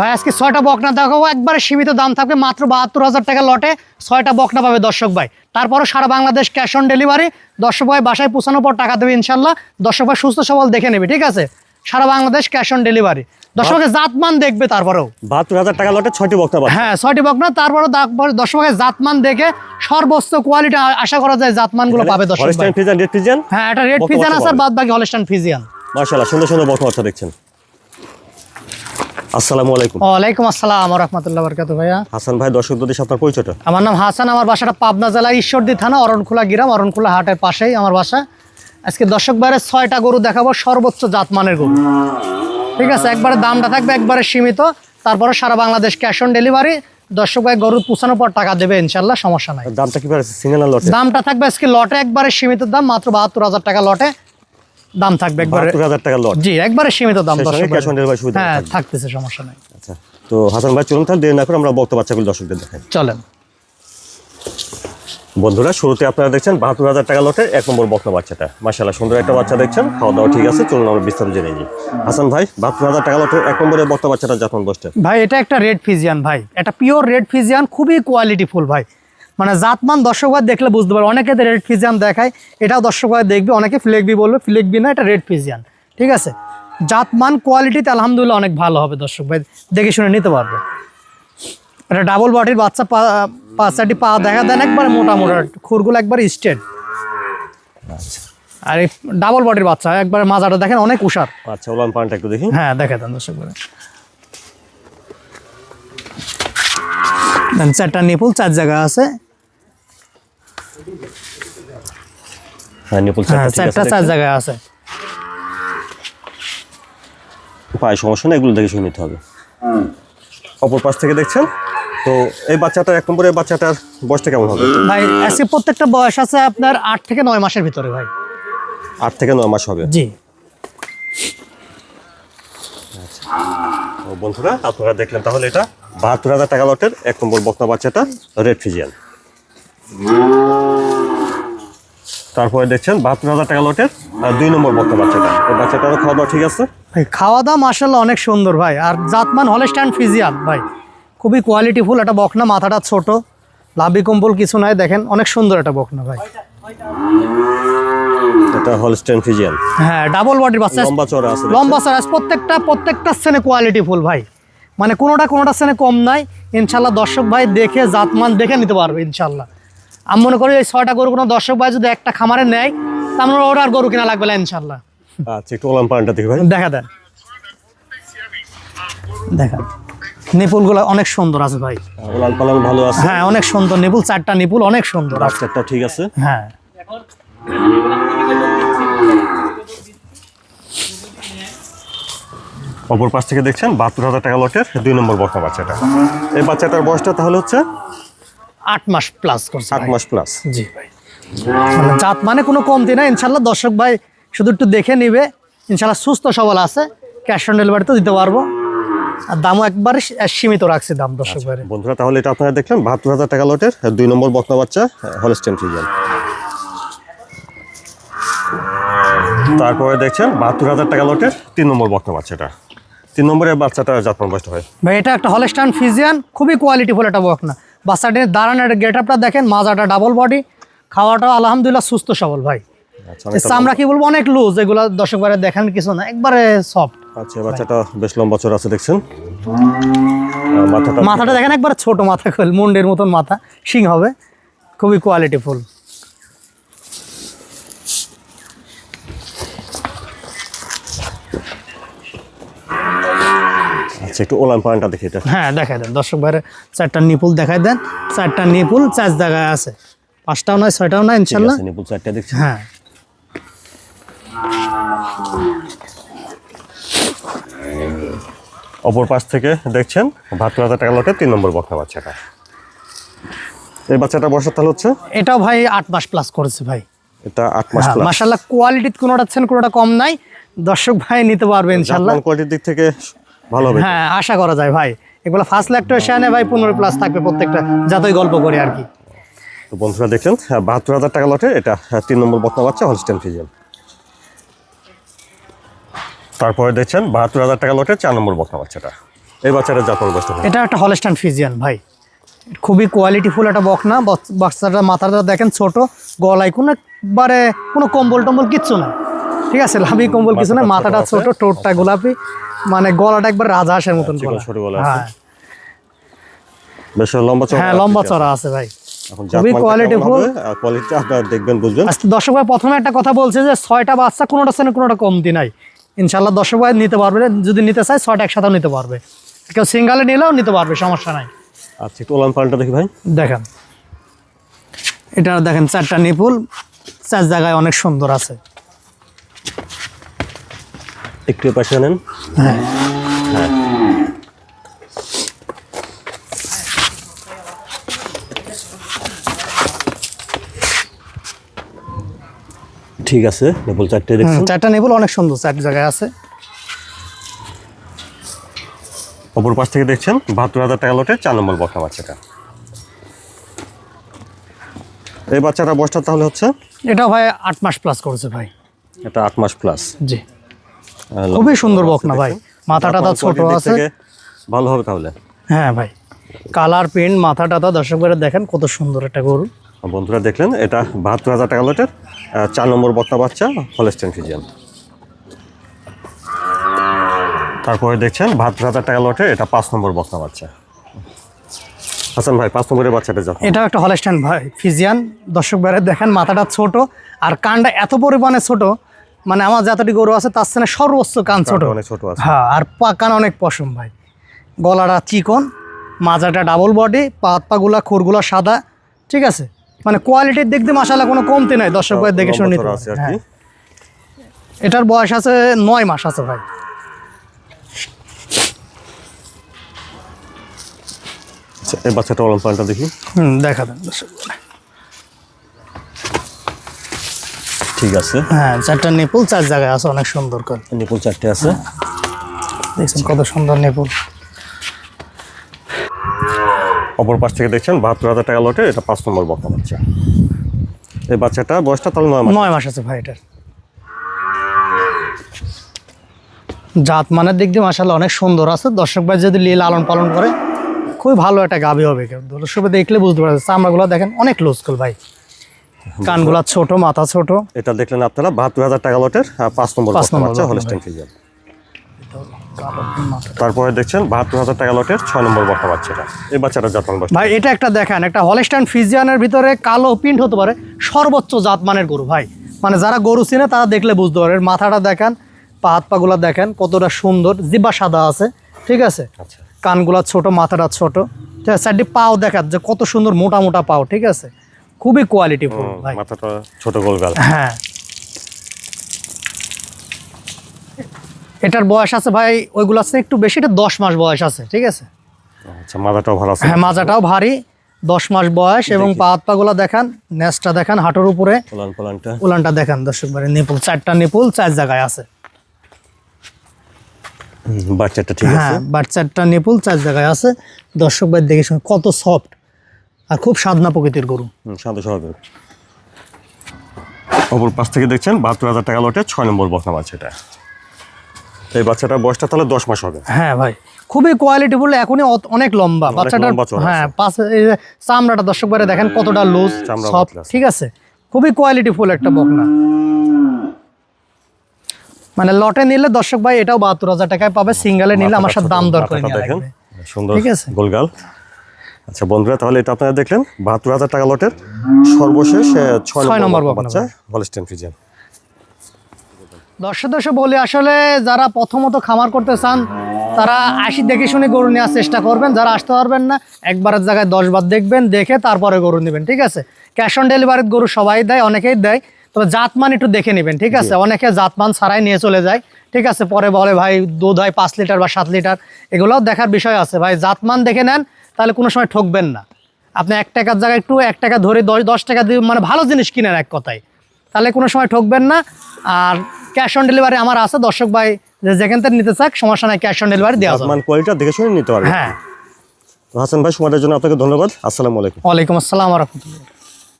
ভাই আজকে ছয়টা বকনা দেখাবো। একবারে সীমিত দাম থাকবে মাত্র বাহাত্তর হাজার টাকা লটে ছয়টা বকনা পাবে দর্শক ভাই। তারপরও সারা বাংলাদেশ ক্যাশ অন ডেলিভারি দর্শক ভাই বাসায় পৌঁছানোর পর টাকা দেবে ইনশাল্লাহ। দর্শক ভাই সুস্থ সবল দেখে নেবে ঠিক আছে? সারা বাংলাদেশ ক্যাশ অন ডেলিভারি দর্শকের জাতমান দেখবে তারপরেও। বাহাত্তর হাজার টাকা লটে ছয়টি বক্তা হ্যাঁ ছয়টি বকনা তারপরও দর্শক ভাই জাতমান দেখে সর্বোচ্চ কোয়ালিটি আশা করা যায় জাতমানগুলো পাবে দর্শক হ্যাঁ এটা রেড ফিজিয়ান আছে আর বাদ বাকি হলস্টান ফিজিয়ান মাশাআল্লাহ সুন্দর সুন্দর বক্তা দেখছেন। আসসালামু আলাইকুম। ওয়ালাইকুম আসসালাম রহমতুল্লাহ বরকাত ভাইয়া। হাসান ভাই দর্শক দর্শক আপনার পরিচয়টা? আমার নাম হাসান আমার বাসাটা পাবনা জেলা ঈশ্বরদী থানা অরণখোলা গ্রাম অরণখোলা হাটের পাশেই আমার বাসা। আজকে দর্শক বাইরে ছয়টা গরু দেখাবো সর্বোচ্চ জাতমানের গরু। ঠিক আছে একবারে দামটা থাকবে একবারে সীমিত তারপরে সারা বাংলাদেশ ক্যাশ অন ডেলিভারি। দর্শক ভাই গরু পুষানোর পর টাকা দেবে ইনশাল্লাহ সমস্যা নাই। দামটা কি সিঙ্গেল লটে? দামটা থাকবে আজকে লটে একবারে সীমিত দাম মাত্র বাহাত্তর হাজার টাকা লটে। দাম থাকবে একবারে বাহাত্তর হাজার টাকা লট। জি একবারে সীমিত দাম দর্শক cash on delivery সুবিধা হ্যাঁ। থাকতেছে সমস্যা নাই। আচ্ছা তো হাসান ভাই চলুন তাহলে দেরি না করে আমরা বক্তা বাচ্চাগুলো দর্শকদের দেখাই। চলেন। বন্ধুরা শুরুতে আপনারা দেখছেন বাহাত্তর হাজার টাকা লটে এক নম্বর বক্তা বাচ্চাটা। মাশাআল্লাহ সুন্দর একটা বাচ্চা দেখছেন। খাওয়া দাওয়া ঠিক আছে চলুন আমরা বিস্তারিত জেনে নিই। হাসান ভাই বাহাত্তর হাজার টাকা লটে এক নম্বরের বক্তা বাচ্চাটা যখন বসতে ভাই এটা একটা রেড ফিজিয়ান ভাই। এটা পিওর রেড ফিজিয়ান খুবই কোয়ালিটি ফুল ভাই। মানে জাতমান দর্শক ভাই দেখলে বুঝতে পারবে। অনেকে রেড ফিজিয়ান দেখায় এটাও দর্শক ভাই দেখবে অনেকে ফ্লেকবি বলবে ফ্লেকবি না এটা রেড ফিজিয়ান ঠিক আছে? জাতমান কোয়ালিটিতে আলহামদুলিল্লাহ অনেক ভালো হবে দর্শক ভাই দেখে শুনে নিতে পারবে। এটা ডাবল বডির বাচ্চা পা পাঁচটি পা দেখা দেন একবার মোটা মোটা খুরগুলো একবার স্ট্রেট আর এই ডাবল বডির বাচ্চা একবার মাজাটা দেখেন অনেক উষার আচ্ছা ওলান পানটা একটু দেখি। হ্যাঁ দেখা দেন দর্শক ভাই। চারটা নিপুল চার জায়গা আছে। হ্যাঁ নিপুল হ্যাঁ চারটা চার জায়গায় আছে। পায়ে সমস্যা নেই এগুলো দেখে শুনে নিতে হবে। অপর পাশ থেকে দেখছেন? তো এই বাচ্চাটার এক নম্বরের বাচ্চাটার বয়সটা কেমন হবে? ভাই আজকে প্রত্যেকটা বয়স আছে আপনার আট থেকে নয় মাসের ভিতরে ভাই। আট থেকে নয় মাস হবে? জি। তো বন্ধুরা আপনারা দেখলেন তাহলে এটা বাহাত্তর হাজার টাকা লটের এক নম্বর বকনা বাচ্চাটা রেড ফিজিয়ান। তারপরে দেখছেন বাহাত্তর হাজার টাকা লটের দুই নম্বর বকনা বাচ্চাটা। এই বাচ্চাটারও খাওয়া দাওয়া ঠিক আছে? ভাই খাওয়া দাওয়া মাসাল্লাহ অনেক সুন্দর ভাই। আর জাতমান হলস্টাইন ফিজিয়ান ভাই। খুবই কোয়ালিটিফুল একটা বকনা মাথাটা ছোট লাভি কম্বল কিছু নাই দেখেন অনেক সুন্দর একটা বকনা ভাই। এটা হলস্টেন ফিজিয়ান হ্যাঁ ডাবল বডির বাচ্চা। লম্বা চড়া আছে লম্বা প্রত্যেকটা প্রত্যেকটা স্থানে কোয়ালিটি ফুল ভাই। মানে কোনোটা কোনোটা কম নাই। ইনশাল্লাহ দর্শক ভাই দেখে জাতমান দেখে নিতে পারবে ইনশাল্লাহ আমি মনে করি এই ছয়টা গরু কোনো দর্শক ভাই যদি একটা খামারে নেয় মানে ওর আর গরু কিনা লাগবে না ইনশাল্লাহ আচ্ছা একটু ওলান পানটা দেখি ভাই। দেখা দেন। দেখা নিপুলগুলো অনেক সুন্দর আছে ভাই। ওলান পালান ভালো আছে। হ্যাঁ অনেক সুন্দর। নিপুল চারটা নিপুল অনেক সুন্দর ঠিক আছে। হ্যাঁ। অপর পাশ থেকে দেখছেন বাহাত্তর হাজার টাকা লটের দুই নম্বর বকনা বাচ্চাটা। এই বাচ্চাটার বয়সটা তাহলে হচ্ছে আট মাস প্লাস করছে আট মাস প্লাস জি ভাই। মানে জাত মানে কোনো কমতি না ইনশাল্লাহ দর্শক ভাই শুধু একটু দেখে নিবে। ইনশাল্লাহ সুস্থ সবল আছে। ক্যাশ অন ডেলিভারি তো দিতে পারব। আর দামও একবারে সীমিত রাখছি দাম দর্শক ভাই বন্ধুরা তাহলে এটা আপনারা দেখলেন বাহাত্তর হাজার টাকা লটের দুই নম্বর বকনা বাচ্চা হলস্টেন তারপরে দেখছেন বাহাত্তর হাজার টাকা লটের তিন নম্বর বকনা বাচ্চাটা। তিন নম্বরের বাচ্চাটা জাতমান বয়সটা হয়। ভাই এটা একটা হলস্টান ফিজিয়ান খুবই কোয়ালিটিফুল একটা বক না বাচ্চাটির দাঁড়ানোর গেট আপটা দেখেন মাজাটা ডাবল বডি খাওয়াটা আলহামদুলিল্লাহ সুস্থ সবল ভাই। আমরা চামড়া কি বলব অনেক লুজ এগুলো দর্শক বারে দেখেন কিছু না একবারে সফট আচ্ছা বাচ্চাটা বেশ লম্বা চড় আছে দেখছেন? মাথাটা মাথাটা দেখেন একবার ছোট মাথা খোল মুন্ডের মতন মাথা সিং হবে খুবই কোয়ালিটিফুল আচ্ছা একটু ওলান পানটা দেখি এটা হ্যাঁ দেখাই দেন। দর্শক ভাইরে চারটা নিপুল দেখাই দেন। চারটা নিপুল চার জায়গায় আছে। পাঁচটাও নয় ছয়টাও নয় ইনশাল্লাহ। নিপুল চারটা দেখছি। হ্যাঁ। অপর পাশ থেকে দেখছেন বাহাত্তর হাজার টাকা লটের তিন নম্বর বকনা বাচ্চাটা। এই বাচ্চাটা বয়সের তাহলে হচ্ছে? এটাও ভাই আট মাস প্লাস করেছে ভাই। এটা আট মাস প্লাস মাসাল্লাহ কোয়ালিটি কোনোটা আছেন কোনোটা কম নাই। দর্শক ভাই নিতে পারবেন ইনশাল্লাহ কোয়ালিটির দিক থেকে ভালো হবে হ্যাঁ আশা করা যায় ভাই। এগুলো ফার্স্ট ল্যাকটেশনে ভাই পনেরো প্লাস থাকবে প্রত্যেকটা যতই গল্প করি আর কি। তো বন্ধুরা দেখলেন বাহাত্তর হাজার টাকা লটে এটা তিন নম্বর বকনা বাচ্চা হলস্টেন ফিজিয়ান তারপরে দেখছেন বাহাত্তর হাজার টাকা লটে চার নম্বর বকনা বাচ্চাটা। এই বাচ্চাটা বয়সটা ভাই এটা একটা হলস্টান ফিজিয়ান ভাই। খুবই কোয়ালিটিফুল একটা বকনা বাচ- বাচ্চাটা মাথাটা দেখেন ছোট গলায় কোনো একবারে কোনো কম্বল টম্বল কিচ্ছু না ঠিক আছে লাভি কম্বল কিছু না মাথাটা ছোট টোটটা গোলাপি। মানে গলাটা একবার রাজা হাঁসের মতন গলা। ছোট গলা আছে। হ্যাঁ। বেশ লম্বা চড়া হ্যাঁ লম্বা চড়া আছে। ভাই। এখন খুবই qualityful। কোয়ালিটি আপনারা দেখবেন বুঝবেন? আচ্ছা দর্শক ভাই প্রথমে একটা কথা বলছে যে ছয়টা বাচ্চা কোনোটা শ্রেণি কোনোটা কমতি নাই। ইনশাল্লাহ দর্শক ভাই নিতে পারবে। যদি নিতে চায় ছয়টা একসাথেও নিতে পারবে। কেউ সিঙ্গালে নিলেও নিতে পারবে সমস্যা নাই। আচ্ছা একটু ওলান দেখি ভাই। দেখেন। এটা দেখেন চারটা নিপুল। চার জায়গায় অনেক সুন্দর আছে। একটু পাশে নেন হ্যাঁ। ঠিক আছে নেবল চারটে হুম, দেখছেন চারটা নিপুল অনেক সুন্দর চার জায়গায় আছে। অপর পাশ থেকে দেখছেন বাহাত্তর হাজার টাকা লোটে চার নম্বর বকনা বাচ্চাটা। এই বাচ্চাটা বয়সটা তাহলে হচ্ছে? এটাও ভাই আট মাস প্লাস করছে ভাই। এটা আট মাস প্লাস জি। খুবই সুন্দর বকনা ভাই। মাথাটা তো ছোট আছে। ভালো হবে তাহলে। হ্যাঁ ভাই। কালার প্রিন্ট মাথা টাথা দর্শক ভাইরা দেখেন কত সুন্দর একটা গরু। বন্ধুরা দেখলেন এটা বাহাত্তর হাজার টাকা লোটের চার নম্বর বকনা বাচ্চা হলেস্টেন ফিজিয়ান তারপরে দেখছেন বাহাত্তর হাজার টাকা লোটে এটা পাঁচ নম্বর বকনা বাচ্চা। হাসান ভাই পাঁচ নম্বরের বাচ্চাটা যাও। এটাও একটা হলস্টাইন ভাই ফিজিয়ান দর্শক দেখেন মাথাটা ছোট আর কানটা এত পরিমাণে ছোট মানে আমার যতটি গরু আছে তার সাথে সর্বোচ্চ কান ছোট। অনেক ছোট আছে। হ্যাঁ আর পা কান অনেক পশম ভাই। গলাটা চিকন মাজাটা ডাবল বডি পা হাত পাগুলা খুরগুলা সাদা ঠিক আছে? মানে কোয়ালিটির দিক দিয়ে মাসালা কোনো কমতি নাই দর্শক ভাই দেখে শুনে নিতে হ্যাঁ। এটার বয়স আছে নয় মাস আছে ভাই। আচ্ছা, এই বাচ্চাটা দেখি। হুম দেখা দেন দর্শক ঠিক আছে। হ্যাঁ চারটা নেপুল চার জায়গায় আছে অনেক সুন্দর করে। নিপুল চারটে আছে। দেখছেন কত সুন্দর নেপুল। অপর পাশ থেকে দেখছেন বাহাত্তর হাজার টাকা লোটে এটা পাঁচ নম্বর বকনা বাচ্চা। এই বাচ্চাটা বয়সটা তাহলে নয় মাস। নয় মাস আছে ভাই এটার। জাত মানের দিক দিয়ে মাসাল্লাহ অনেক সুন্দর আছে। দর্শক ভাই যদি লিয়ে লালন পালন করে খুবই ভালো একটা গাভী হবে। দর্শক ভাই দেখলে বুঝতে পারছে চামড়াগুলো দেখেন অনেক লুজকুল ভাই। কানগুলা ছোট মাথা ছোট। এটা দেখলেন আপনারা বাহাত্তর হাজার টাকা লোটের পাঁচ নম্বর পাঁচ বকনা নম্বর বাচ্চা ফিজিয়ান তারপরে দেখছেন বাহাত্তর হাজার টাকা লোটের ছয় নম্বর বকনা বাচ্চাটা। এই বাচ্চাটা জাতমান ভাই এটা একটা দেখেন একটা হলেস্টাইন ফিজিয়ানের ভিতরে কালো প্রিন্ট হতে পারে সর্বোচ্চ জাতমানের গরু ভাই। মানে যারা গরু চিনে তারা দেখলে বুঝতে পারে মাথাটা দেখেন পা হাত পাগুলা দেখেন কতটা সুন্দর জিব্বা সাদা আছে ঠিক আছে? আচ্ছা। কানগুলা ছোট মাথাটা ছোট ঠিক আছে? চারটি পাও দেখার যে কত সুন্দর মোটা মোটা পাও ঠিক আছে? খুবই কোয়ালিটি ফুল ভাই। মাথাটা ছোট গোলগাল হ্যাঁ। এটার বয়স আছে ভাই ওইগুলো আছে একটু বেশি এটা দশ মাস বয়স আছে ঠিক আছে? আচ্ছা মাথাটাও ভালো আছে। হ্যাঁ মাজাটাও ভারী দশ মাস বয়স এবং পা হাত পাগুলা দেখান নেসটা দেখান হাঁটুর উপরে। উলানটা দেখান দর্শক বারে নিপুল চারটা নিপুল চার জায়গায় আছে। বাচ্চাটা ঠিক আছে হ্যাঁ বাট চারটা নিপুল চার জায়গায় আছে। দর্শক ভাই দেখে শুনে কত সফট আর খুব সাধনা প্রকৃতির গরু। অপর পাশ থেকে দেখছেন বাহাত্তর হাজার টাকা লোটে ছয় নম্বর বকনা বাচ্চাটা। এই বাচ্চাটার বয়সটা তাহলে দশ মাস হবে। হ্যাঁ ভাই খুবই কোয়ালিটি বলে এখনই অনেক লম্বা। বাচ্চাটার হ্যাঁ পাশে চামড়াটা দর্শক বারে দেখেন কতটা লুজ সব ঠিক আছে? খুবই কোয়ালিটি ফুল একটা বকনা। মানে লটে নিলে দর্শক ভাই এটাও বাহাত্তর হাজার টাকায় পাবে সিঙ্গেলে নিলে আমার সাথে দাম দর করে নিয়ে সুন্দর ঠিক আছে। গোলগাল। আচ্ছা বন্ধুরা তাহলে এটা আপনারা দেখলেন বাহাত্তর হাজার টাকা লটের সর্বশেষ ছয় নম্বর বাচ্চা হলস্টেন ফ্রিজিয়ান দর্শক দর্শক বলি আসলে যারা প্রথমত খামার করতে চান তারা আসি দেখে শুনে গরু নেওয়ার চেষ্টা করবেন। যারা আসতে পারবেন না একবারের জায়গায় দশ বার দেখবেন দেখে তারপরে গরু নেবেন ঠিক আছে? ক্যাশ অন ডেলিভারির গরু সবাই দেয় অনেকেই দেয় তবে জাতমান একটু দেখে নেবেন ঠিক আছে? অনেকে জাতমান ছাড়াই নিয়ে চলে যায় ঠিক আছে? পরে বলে ভাই দুধ হয় পাঁচ লিটার বা সাত লিটার। এগুলোও দেখার বিষয় আছে। ভাই জাতমান দেখে নেন তাহলে কোনো সময় ঠকবেন না। আপনি এক টাকার জায়গায় একটু এক টাকা ধরে দশ দশ টাকা দিয়ে মানে ভালো জিনিস কিনেন এক কথায়। তাহলে কোনো সময় ঠকবেন না। আর ক্যাশ অন ডেলিভারি আমার আছে দর্শক ভাই যে যেখান থেকে নিতে চাক সমস্যা নাই ক্যাশ অন ডেলিভারি দেওয়া যাবে। মানে কোয়ালিটি দেখে শুনে নিতে পারবেন। হ্যাঁ। তো হাসান ভাই সময়ের জন্য আপনাকে ধন্যবাদ। আসসালামু আলাইকুম। ওয়ালাইকুম আসসালাম রহমতুল্লাহ।